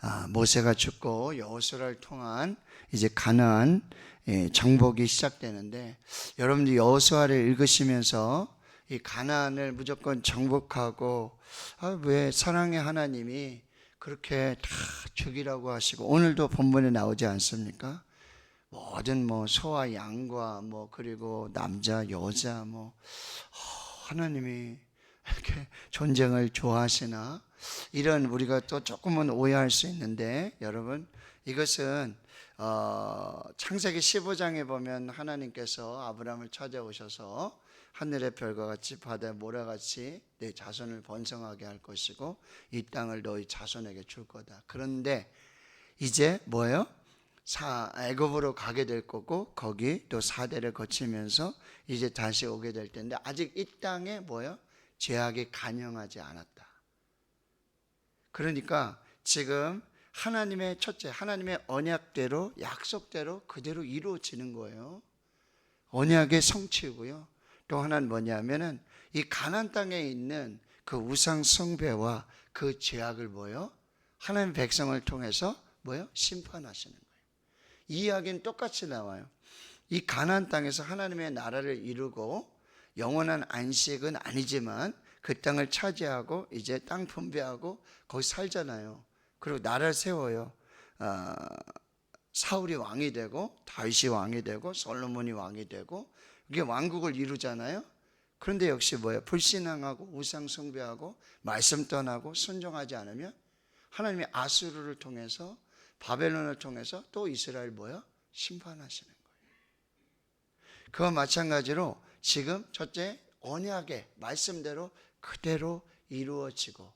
아, 모세가 죽고 여호수아를 통한 이제 가나안 예, 정복이 시작되는데 여러분들 여호수아를 읽으시면서 이 가나안을 무조건 정복하고 아, 왜 사랑의 하나님이 그렇게 다 죽이라고 하시고 오늘도 본문에 나오지 않습니까? 모든 뭐 소와 양과 뭐 그리고 남자 여자 뭐 어, 하나님이 이렇게 전쟁을 좋아하시나 이런 우리가 또 조금은 오해할 수 있는데 여러분 이것은 어, 창세기 15장에 보면 하나님께서 아브라함을 찾아오셔서 하늘의 별과 같이 바다의 모래같이 내 자손을 번성하게 할 것이고 이 땅을 너희 자손에게 줄 거다. 그런데 이제 뭐예요? 사 애굽으로 가게 될 거고 거기 또 사대를 거치면서 이제 다시 오게 될 텐데 아직 이 땅에 뭐예요? 죄악이 간영하지 않았다. 그러니까 지금 하나님의 첫째 하나님의 언약대로 약속대로 그대로 이루어지는 거예요. 언약의 성취고요. 또 하나는 뭐냐면은 이 가난 땅에 있는 그 우상 숭배와 그 죄악을 뭐요? 하나님 백성을 통해서 뭐요? 심판하시는 거예요. 이 이야기는 똑같이 나와요. 이 가나안 땅에서 하나님의 나라를 이루고 영원한 안식은 아니지만 그 땅을 차지하고 이제 땅 분배하고 거기 살잖아요. 그리고 나라를 세워요. 아, 사울이 왕이 되고 다윗이 왕이 되고 솔로몬이 왕이 되고 이게 왕국을 이루잖아요. 그런데 역시 뭐예요? 불신앙하고 우상 숭배하고 말씀 떠나고 순종하지 않으면 하나님이 아수르를 통해서 바벨론을 통해서 또 이스라엘 뭐야? 심판하시는 거예요. 그와 마찬가지로 지금 첫째 언약의 말씀대로 그대로 이루어지고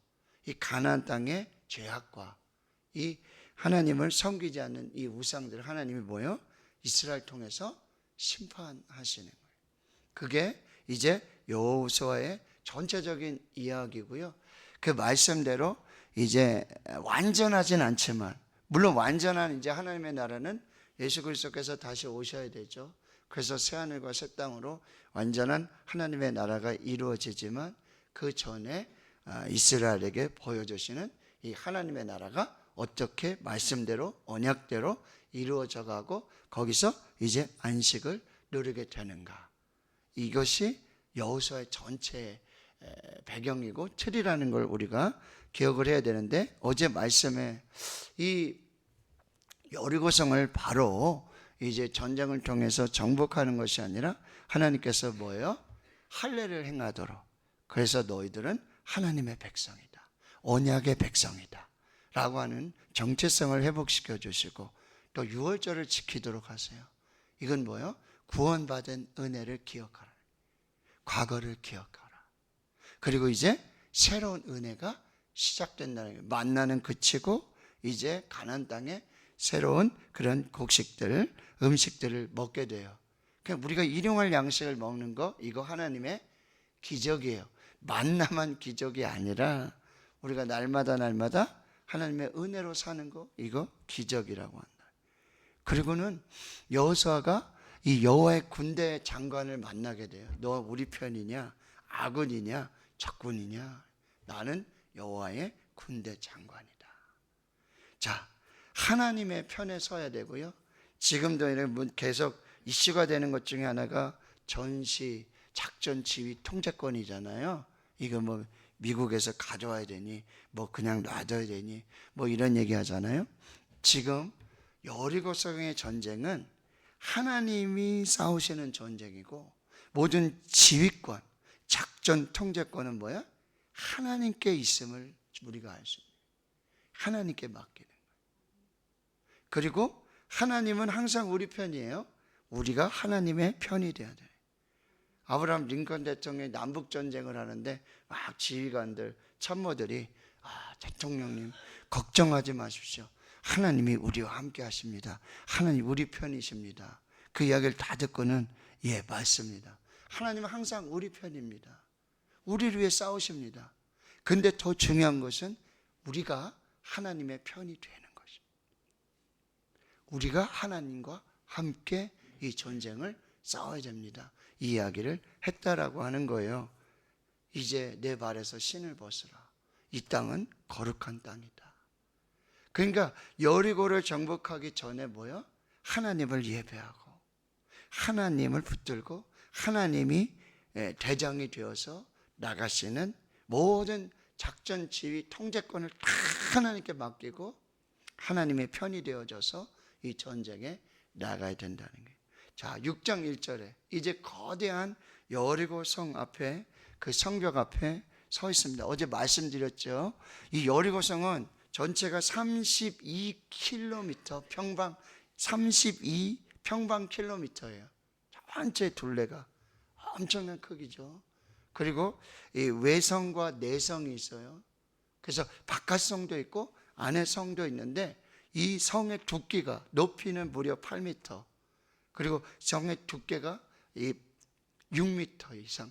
이 가나안 땅의 죄악과 이 하나님을 섬기지 않는 이 우상들을 하나님이 뭐요? 이스라엘 통해서 심판하시는 거예요. 그게 이제 여호수아의 전체적인 이야기고요. 그 말씀대로 이제 완전하진 않지만 물론 완전한 이제 하나님의 나라는 예수 그리스도께서 다시 오셔야 되죠. 그래서 새 하늘과 새 땅으로 완전한 하나님의 나라가 이루어지지만 그 전에 아, 이스라엘에게 보여주시는 이 하나님의 나라가 어떻게 말씀대로 언약대로 이루어져 가고 거기서 이제 안식을 누리게 되는가. 이것이 여호수아의 전체 배경이고 틀이라는 걸 우리가 기억을 해야 되는데 어제 말씀에 이 여리고성을 바로 이제 전쟁을 통해서 정복하는 것이 아니라 하나님께서 뭐예요? 할례를 행하도록. 그래서 너희들은 하나님의 백성이다. 언약의 백성이다. 라고 하는 정체성을 회복시켜 주시고 또 유월절을 지키도록 하세요. 이건 뭐예요? 구원받은 은혜를 기억하라. 과거를 기억하라. 그리고 이제 새로운 은혜가 시작된다는 거예요. 만나는 그치고 이제 가난 땅에 새로운 그런 곡식들, 음식들을 먹게 돼요. 그냥 우리가 일용할 양식을 먹는 거 이거 하나님의 기적이에요. 만나만 기적이 아니라 우리가 날마다 날마다 하나님의 은혜로 사는 거 이거 기적이라고 한다. 그리고는 여호수아가 이 여호와의 군대 장관을 만나게 돼요. 너 우리 편이냐? 아군이냐? 적군이냐? 나는 여호와의 군대 장관이다. 자, 하나님의 편에 서야 되고요. 지금도 계속 이슈가 되는 것 중에 하나가 전시 작전 지휘 통제권이잖아요. 이거 뭐 미국에서 가져와야 되니 뭐 그냥 놔둬야 되니 뭐 이런 얘기 하잖아요. 지금 여리고성의 전쟁은 하나님이 싸우시는 전쟁이고 모든 지휘권, 작전 통제권은 뭐야? 하나님께 있음을 우리가 알 수 있는 하나님께 맡기는 거예요. 그리고 하나님은 항상 우리 편이에요. 우리가 하나님의 편이 돼야 돼요. 아브라함 링컨 대통령이 남북 전쟁을 하는데 막 지휘관들, 참모들이 아, 대통령님 걱정하지 마십시오. 하나님이 우리와 함께 하십니다. 하나님 우리 편이십니다. 그 이야기를 다 듣고는 예, 맞습니다. 하나님은 항상 우리 편입니다. 우리를 위해 싸우십니다. 근데 더 중요한 것은 우리가 하나님의 편이 되는. 우리가 하나님과 함께 이 전쟁을 싸워야 됩니다. 이 이야기를 했다라고 하는 거예요. 이제 내 발에서 신을 벗으라. 이 땅은 거룩한 땅이다. 그러니까 여리고를 정복하기 전에 뭐요? 하나님을 예배하고 하나님을 붙들고 하나님이 예, 대장이 되어서 나가시는 모든 작전 지휘 통제권을 다 하나님께 맡기고 하나님의 편이 되어져서 이 전쟁에 나가야 된다는 거예요. 자, 6장 1절에 이제 거대한 여리고 성 앞에 그 성벽 앞에 서 있습니다. 어제 말씀드렸죠. 이 여리고 성은 전체가 32km 평방 32 평방 킬로미터예요. 전체 둘레가 엄청난 크기죠. 그리고 이 외성과 내성이 있어요. 그래서 바깥 성도 있고 안에 성도 있는데 이 성의 두께가 높이는 무려 8m. 그리고 성의 두께가 이 6m 이상.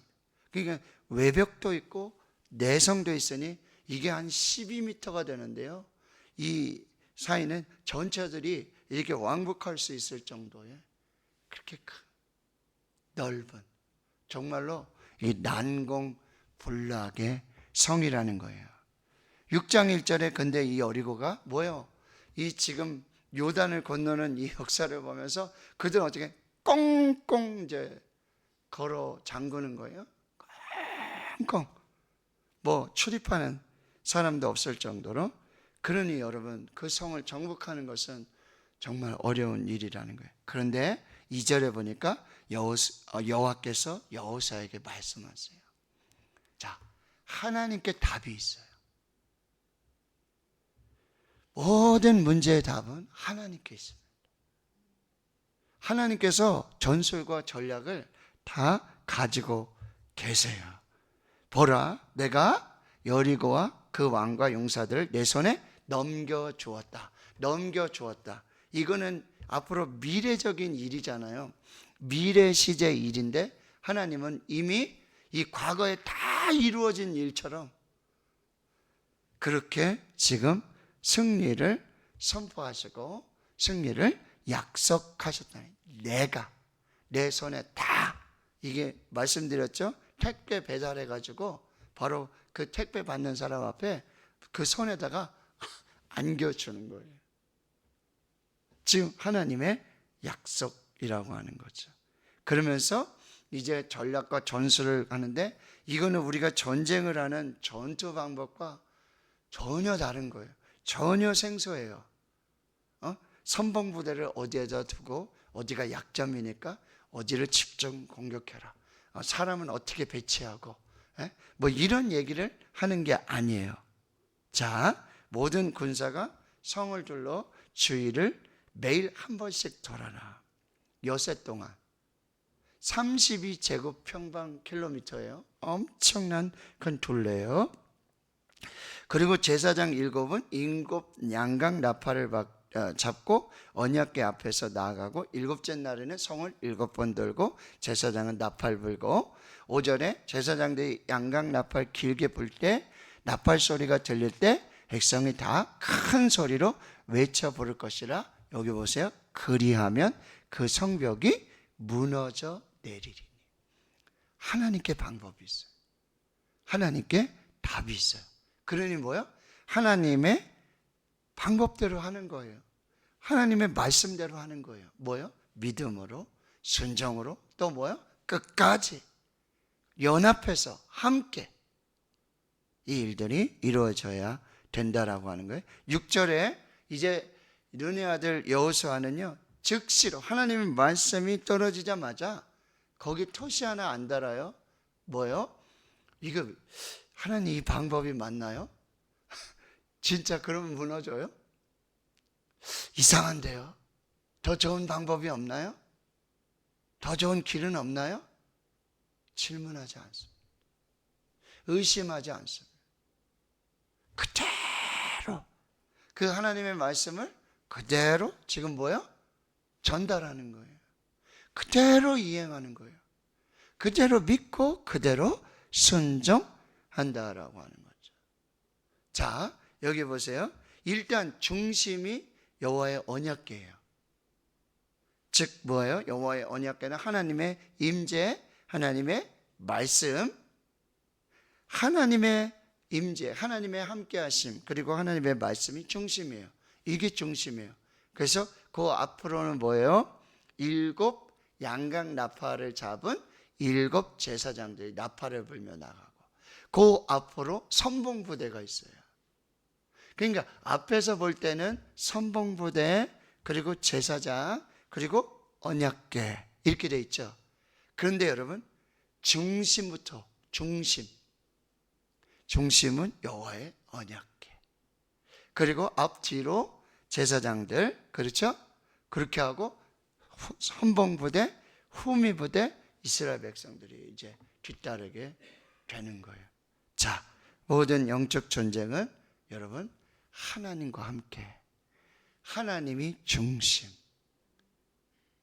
그러니까 외벽도 있고 내성도 있으니 이게 한 12m가 되는데요. 이 사이는 전체들이 이렇게 왕복할 수 있을 정도의 그렇게 큰 넓은 정말로 이 난공불락의 성이라는 거예요. 6장 1절에 근데 이 여리고가 뭐요? 이 지금 요단을 건너는 이 역사를 보면서 그들은 어떻게 꽁꽁 이제 걸어 잠그는 거예요. 꽁꽁 뭐 출입하는 사람도 없을 정도로 그러니 여러분 그 성을 정복하는 것은 정말 어려운 일이라는 거예요. 그런데 2절에 보니까 여호, 어, 여호와께서 여호사에게 말씀하세요. 자, 하나님께 답이 있어요. 모든 문제의 답은 하나님께 있습니다. 하나님께서 전술과 전략을 다 가지고 계세요. 보라, 내가 여리고와 그 왕과 용사들을 내 손에 넘겨 주었다. 넘겨 주었다. 이거는 앞으로 미래적인 일이잖아요. 미래 시제 일인데 하나님은 이미 이 과거에 다 이루어진 일처럼 그렇게 지금 승리를 선포하시고 승리를 약속하셨다. 내가 내 손에 다 이게 말씀드렸죠. 택배 배달해 가지고 바로 그 택배 받는 사람 앞에 그 손에다가 안겨주는 거예요. 지금 하나님의 약속이라고 하는 거죠. 그러면서 이제 전략과 전술을 하는데 이거는 우리가 전쟁을 하는 전투 방법과 전혀 다른 거예요. 전혀 생소해요. 어? 선봉 부대를 어디에다 두고 어디가 약점이니까 어디를 집중 공격해라. 어, 사람은 어떻게 배치하고 에? 뭐 이런 얘기를 하는 게 아니에요. 자, 모든 군사가 성을 둘러 주위를 매일 한 번씩 돌아라. 여세 동안 32제곱 평방 킬로미터예요. 엄청난 큰 둘레요. 그리고 제사장 일곱은 인곱 양강 나팔을 어, 잡고 언약궤 앞에서 나아가고 일곱째 날에는 성을 일곱 번 돌고 제사장은 나팔 불고 오전에 제사장들이 양강 나팔 길게 불 때 나팔 소리가 들릴 때 백성이 다 큰 소리로 외쳐 부를 것이라 여기 보세요. 그리하면 그 성벽이 무너져 내리리니. 하나님께 방법이 있어요. 하나님께 답이 있어요. 그러니 뭐요? 하나님의 방법대로 하는 거예요. 하나님의 말씀대로 하는 거예요. 뭐요? 믿음으로, 순정으로, 또 뭐요? 끝까지 연합해서 함께 이 일들이 이루어져야 된다라고 하는 거예요. 6절에 이제 눈의 아들 여호수아는요 즉시로 하나님의 말씀이 떨어지자마자 거기 토시 하나 안 달아요. 뭐요? 이거 하나님 이 방법이 맞나요? 진짜 그러면 무너져요? 이상한데요. 더 좋은 방법이 없나요? 더 좋은 길은 없나요? 질문하지 않습니다. 의심하지 않습니다. 그대로 그 하나님의 말씀을 그대로 지금 뭐야? 전달하는 거예요. 그대로 이행하는 거예요. 그대로 믿고 그대로 순종 한다라고 하는 거죠. 자, 여기 보세요. 일단 중심이 여호와의 언약궤예요. 즉 뭐예요? 여호와의 언약궤는 하나님의 임재, 하나님의 말씀, 하나님의 임재, 하나님의 함께하심, 그리고 하나님의 말씀이 중심이에요. 이게 중심이에요. 그래서 그 앞으로는 뭐예요? 일곱 양각 나팔을 잡은 일곱 제사장들이 나팔을 불며 나가고 그 앞으로 선봉부대가 있어요. 그러니까 앞에서 볼 때는 선봉부대 그리고 제사장 그리고 언약궤 이렇게 돼 있죠. 그런데 여러분 중심부터 중심 중심은 여호와의 언약궤 그리고 앞뒤로 제사장들 그렇죠? 그렇게 하고 후- 선봉부대 후미부대 이스라엘 백성들이 이제 뒤따르게 되는 거예요. 자, 모든 영적 전쟁은 여러분 하나님과 함께 하나님이 중심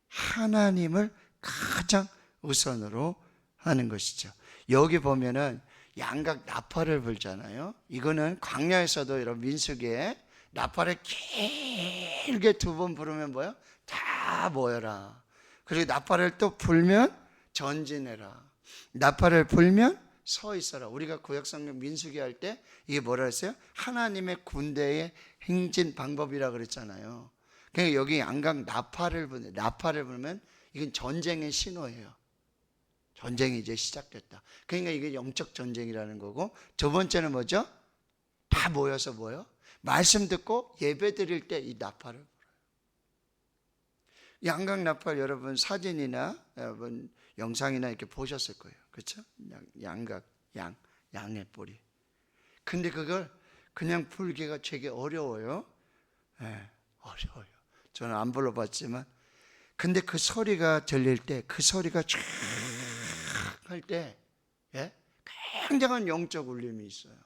하나님을 가장 우선으로 하는 것이죠. 여기 보면은 양각 나팔을 불잖아요. 이거는 광야에서도 여러분 민수기에 나팔을 길게 두 번 부르면 뭐요? 다 모여라. 그리고 나팔을 또 불면 전진해라. 나팔을 불면 서 있어라. 우리가 구약성경 민수기 할 때 이게 뭐라 했어요? 하나님의 군대의 행진 방법이라 그랬잖아요. 그러니까 여기 양각 나팔을 부는 나팔을 불면 이건 전쟁의 신호예요. 전쟁이 이제 시작됐다. 그러니까 이게 영적 전쟁이라는 거고 두 번째는 뭐죠? 다 모여서 뭐요? 말씀 듣고 예배 드릴 때 이 나팔을 불어요. 양각 나팔 여러분 사진이나 여러분 영상이나 이렇게 보셨을 거예요. 그렇죠? 양, 양각 양 양의 뿌리. 근데 그걸 그냥 불기가 되게 어려워요. 예, 어려워요. 저는 안 불러봤지만 근데 그 소리가 들릴 때 그 소리가 쫙할 때 예? 굉장한 영적 울림이 있어요.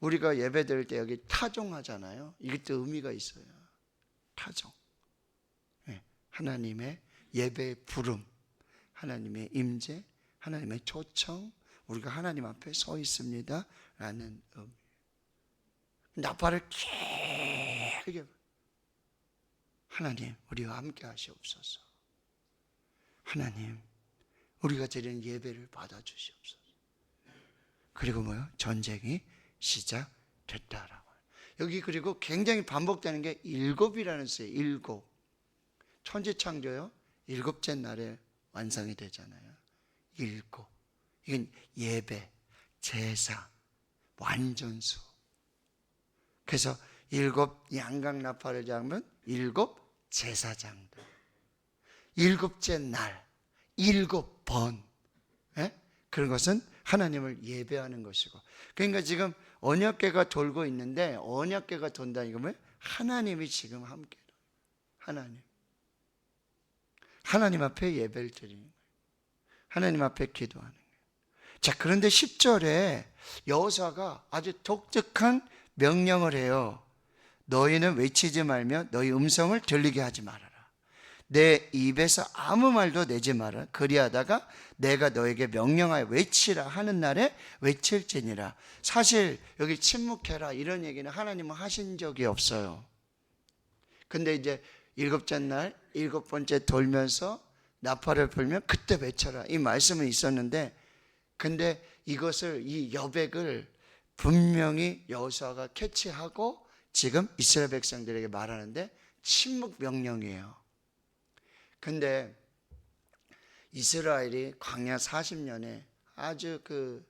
우리가 예배 드릴 때 여기 타종하잖아요. 이것도 의미가 있어요. 타종. 예, 하나님의 예배의 부름, 하나님의 임재, 하나님의 초청, 우리가 하나님 앞에 서 있습니다. 라는 의미. 나팔을 길게 하나님 우리와 함께 하시옵소서. 하나님 우리가 드리는 예배를 받아 주시옵소서. 그리고 뭐요? 전쟁이 시작됐다라고. 여기 그리고 굉장히 반복되는 게 일곱이라는 수예요. 일곱. 천지 창조요. 일곱째 날에 완성이 되잖아요. 일곱. 이건 예배, 제사, 완전수. 그래서 일곱 양각 나팔을 잡으면 일곱 제사장들. 일곱째 날, 일곱 번. 예? 그런 것은 하나님을 예배하는 것이고. 그러니까 지금 언약궤가 돌고 있는데 언약궤가 돈다 이거면 하나님이 지금 함께 하나님. 하나님 앞에 예배를 드리는. 하나님 앞에 기도하는 거예요. 자, 그런데 10절에 여호사가 아주 독특한 명령을 해요. 너희는 외치지 말며 너희 음성을 들리게 하지 말아라. 내 입에서 아무 말도 내지 마라. 그리하다가 내가 너에게 명령하여 외치라 하는 날에 외칠지니라. 사실 여기 침묵해라 이런 얘기는 하나님은 하신 적이 없어요. 근데 이제 일곱째 날 일곱 번째 돌면서 나팔을 불면 그때 외쳐라 이 말씀은 있었는데 근데 이것을 이 여백을 분명히 여호수아가 캐치하고 지금 이스라엘 백성들에게 말하는데 침묵 명령이에요. 근데 이스라엘이 광야 40년에 아주 그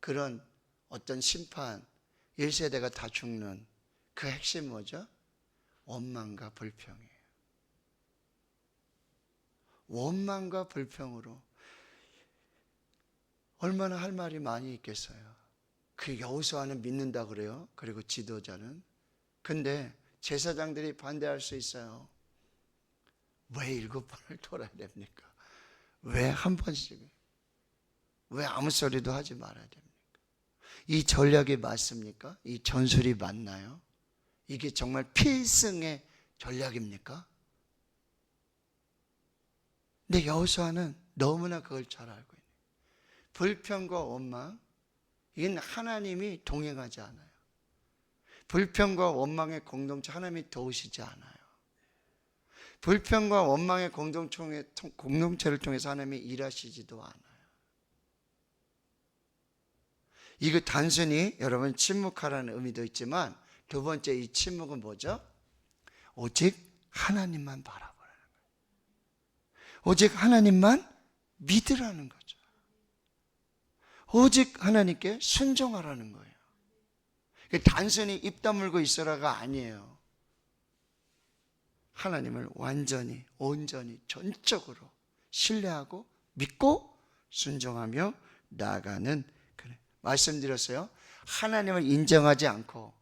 그런 어떤 심판 1세대가 다 죽는 그 핵심 뭐죠? 원망과 불평이에요. 원망과 불평으로 얼마나 할 말이 많이 있겠어요. 그 여호수아는 믿는다 그래요. 그리고 지도자는 근데 제사장들이 반대할 수 있어요. 왜 일곱 번을 돌아야 됩니까? 왜 한 번씩? 왜 아무 소리도 하지 말아야 됩니까? 이 전략이 맞습니까? 이 전술이 맞나요? 이게 정말 필승의 전략입니까? 근데 여호수아는 너무나 그걸 잘 알고 있는 불평과 원망 이건 하나님이 동행하지 않아요. 불평과 원망의 공동체 하나님이 도우시지 않아요. 불평과 원망의 공동체, 공동체를 통해서 하나님이 일하시지도 않아요. 이거 단순히 여러분 침묵하라는 의미도 있지만 두 번째 이 침묵은 뭐죠? 오직 하나님만 거예요. 오직 하나님만 믿으라는 거죠. 오직 하나님께 순종하라는 거예요. 단순히 입 다물고 있어라가 아니에요. 하나님을 완전히, 온전히, 전적으로 신뢰하고 믿고 순종하며 나아가는 그래. 말씀드렸어요. 하나님을 인정하지 않고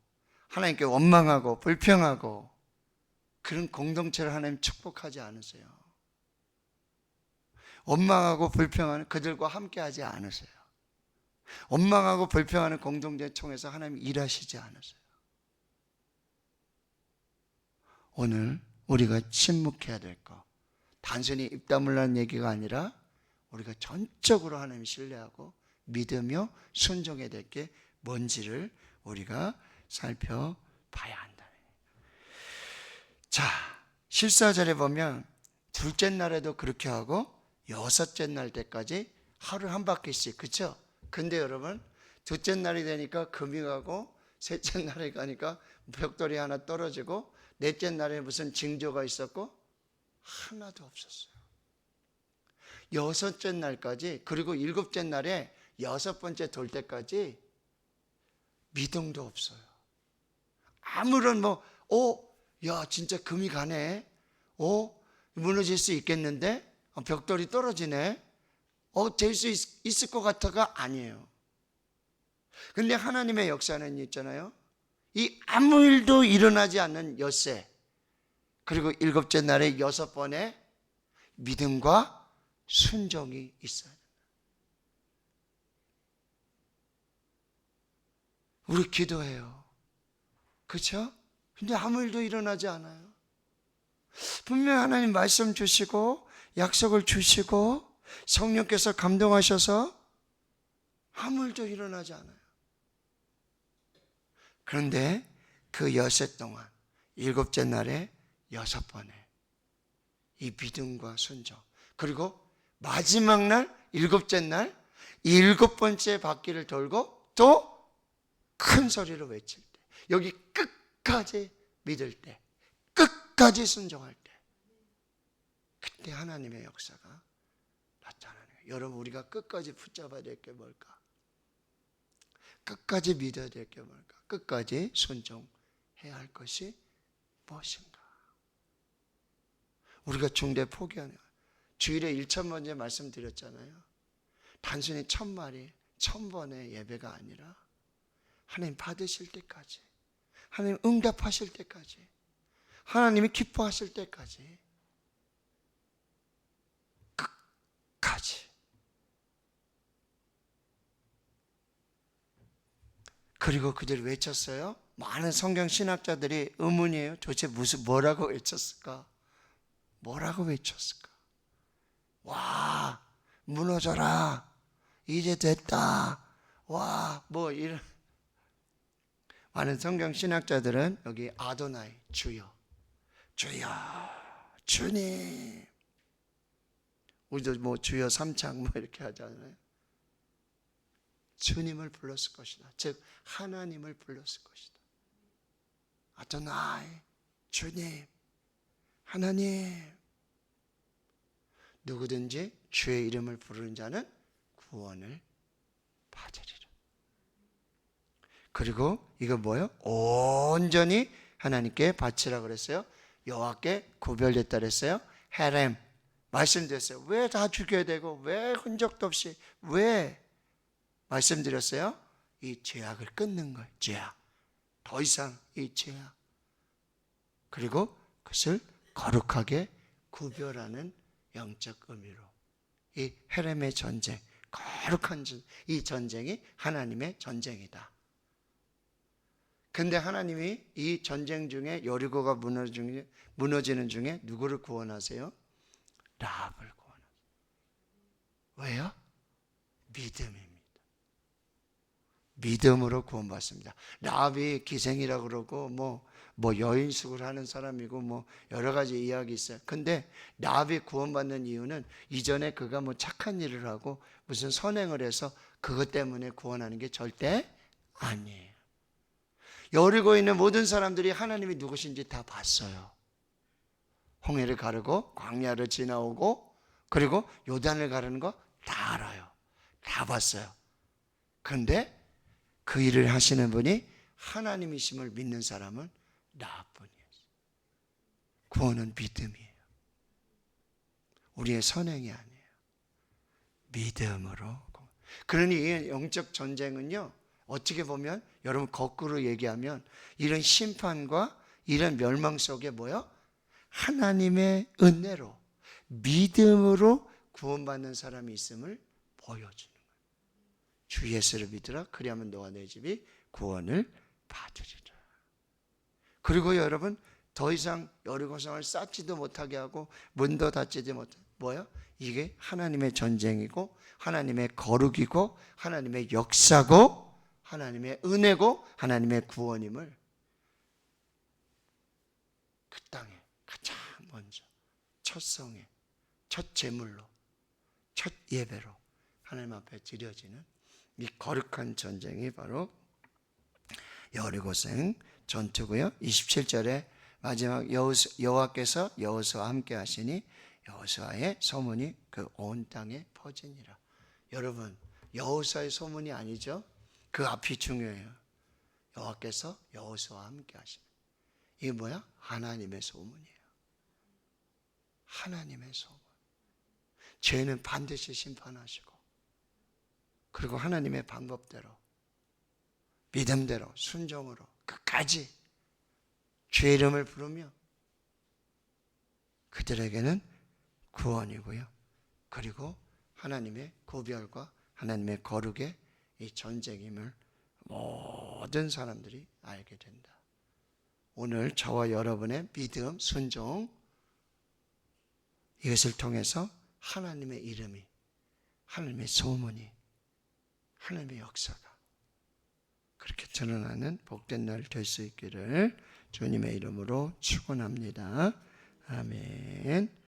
하나님께 원망하고 불평하고 그런 공동체를 하나님 축복하지 않으세요. 원망하고 불평하는 그들과 함께하지 않으세요. 원망하고 불평하는 공동체 통해서 하나님 일하시지 않으세요. 오늘 우리가 침묵해야 될 거, 단순히 입 다물라는 얘기가 아니라 우리가 전적으로 하나님 신뢰하고 믿으며 순종해야 될 게 뭔지를 우리가 살펴봐야 한다. 자, 실사절에 보면 둘째 날에도 그렇게 하고 여섯째 날 때까지 하루 한 바퀴씩 그쵸? 근데 여러분 둘째 날이 되니까 금이 가고 셋째 날에 가니까 벽돌이 하나 떨어지고 넷째 날에 무슨 징조가 있었고 하나도 없었어요. 여섯째 날까지 그리고 일곱째 날에 여섯 번째 돌 때까지 미동도 없어요. 아무런 뭐, 오, 야, 진짜 금이 가네. 오, 무너질 수 있겠는데? 어, 벽돌이 떨어지네. 어, 될 수 있을 것 같아가 아니에요. 근데 하나님의 역사는 있잖아요. 이 아무 일도 일어나지 않는 엿새 그리고 일곱째 날에 여섯 번의 믿음과 순종이 있어요. 우리 기도해요. 그렇죠? 근데 아무 일도 일어나지 않아요. 분명 하나님 말씀 주시고 약속을 주시고 성령께서 감동하셔서 아무 일도 일어나지 않아요. 그런데 그 여섯 동안 일곱째 날에 여섯 번에 이 믿음과 순종 그리고 마지막 날 일곱째 날 일곱 번째 바퀴를 돌고 또 큰 소리로 외칠 때 여기 끝까지 믿을 때 끝까지 순종할 때 그때 하나님의 역사가 나타나는 거예요. 여러분 우리가 끝까지 붙잡아야 될 게 뭘까? 끝까지 믿어야 될 게 뭘까? 끝까지 순종해야 할 것이 무엇인가? 우리가 중대 포기하는 주일에 1천 번째 말씀드렸잖아요. 단순히 천 마리, 천 번의 예배가 아니라 하나님 받으실 때까지, 하나님 응답하실 때까지, 하나님이 기뻐하실 때까지 그리고 그들이 외쳤어요. 많은 성경 신학자들이 의문이에요. 도대체 무슨 뭐라고 외쳤을까? 뭐라고 외쳤을까? 와, 무너져라. 이제 됐다. 와, 뭐 이런 많은 성경 신학자들은 여기 아도나이 주여, 주여, 주님. 우리도 뭐 주여 삼창 뭐 이렇게 하잖아요. 주님을 불렀을 것이다. 즉 하나님을 불렀을 것이다. 아도나이 주님 하나님 누구든지 주의 이름을 부르는 자는 구원을 받으리라. 그리고 이거 뭐요? 온전히 하나님께 바치라 그랬어요. 여호와께 구별됐다 그랬어요. 헤렘 말씀드렸어요. 왜 다 죽여야 되고 왜 흔적도 없이 왜 말씀드렸어요? 이 죄악을 끊는 거예요. 죄악. 더 이상 이 죄악. 그리고 그것을 거룩하게 구별하는 영적 의미로 이 헤렘의 전쟁, 거룩한 전, 이 전쟁이 하나님의 전쟁이다. 근데 하나님이 이 전쟁 중에 여리고가 무너지는 중에 누구를 구원하세요? 라합을 구원하세요. 왜요? 믿음입니다. 믿음으로 구원받습니다. 라합이 기생이라 그러고 뭐, 뭐 여인숙을 하는 사람이고 뭐 여러 가지 이야기 있어요. 근데 라합이 구원받는 이유는 이전에 그가 뭐 착한 일을 하고 무슨 선행을 해서 그것 때문에 구원하는 게 절대 아니에요. 여리고 있는 모든 사람들이 하나님이 누구신지 다 봤어요. 홍해를 가르고 광야를 지나오고 그리고 요단을 가르는 거 다 알아요. 다 봤어요. 그런데 그 일을 하시는 분이 하나님이심을 믿는 사람은 나뿐이었어요. 구원은 믿음이에요. 우리의 선행이 아니에요. 믿음으로. 그러니 이 영적 전쟁은요, 어떻게 보면 여러분 거꾸로 얘기하면 이런 심판과 이런 멸망 속에 뭐요? 하나님의 은혜로 믿음으로 구원받는 사람이 있음을 거예요. 주 예수를 믿으라 그리하면 너와 내 집이 구원을 받으리라. 그리고 여러분 더 이상 여리고성을 쌓지도 못하게 하고 문도 닫지도 못해 뭐요? 이게 하나님의 전쟁이고 하나님의 거룩이고 하나님의 역사고 하나님의 은혜고 하나님의 구원임을 그 땅에 가장 먼저 첫 성에 첫 제물로 첫 예배로 하나님 앞에 드려지는 이 거룩한 전쟁이 바로 여리고생 전투고요. 27절에 마지막 여호와께서 여호수와 함께 하시니 여호수아의 소문이 그 온 땅에 퍼지니라. 여러분 여호수아의 소문이 아니죠. 그 앞이 중요해요. 여호와께서 여호수아와 함께 하시니 이게 뭐야? 하나님의 소문이에요. 하나님의 소문. 죄는 반드시 심판하시고 그리고 하나님의 방법대로 믿음대로 순종으로 끝까지 죄 이름을 부르며 그들에게는 구원이고요. 그리고 하나님의 구별과 하나님의 거룩의 이 전쟁임을 모든 사람들이 알게 된다. 오늘 저와 여러분의 믿음, 순종 이것을 통해서 하나님의 이름이 하나님의 소문이 하나님의 역사가 그렇게 드러나는 복된 날 될 수 있기를 주님의 이름으로 축원합니다. 아멘.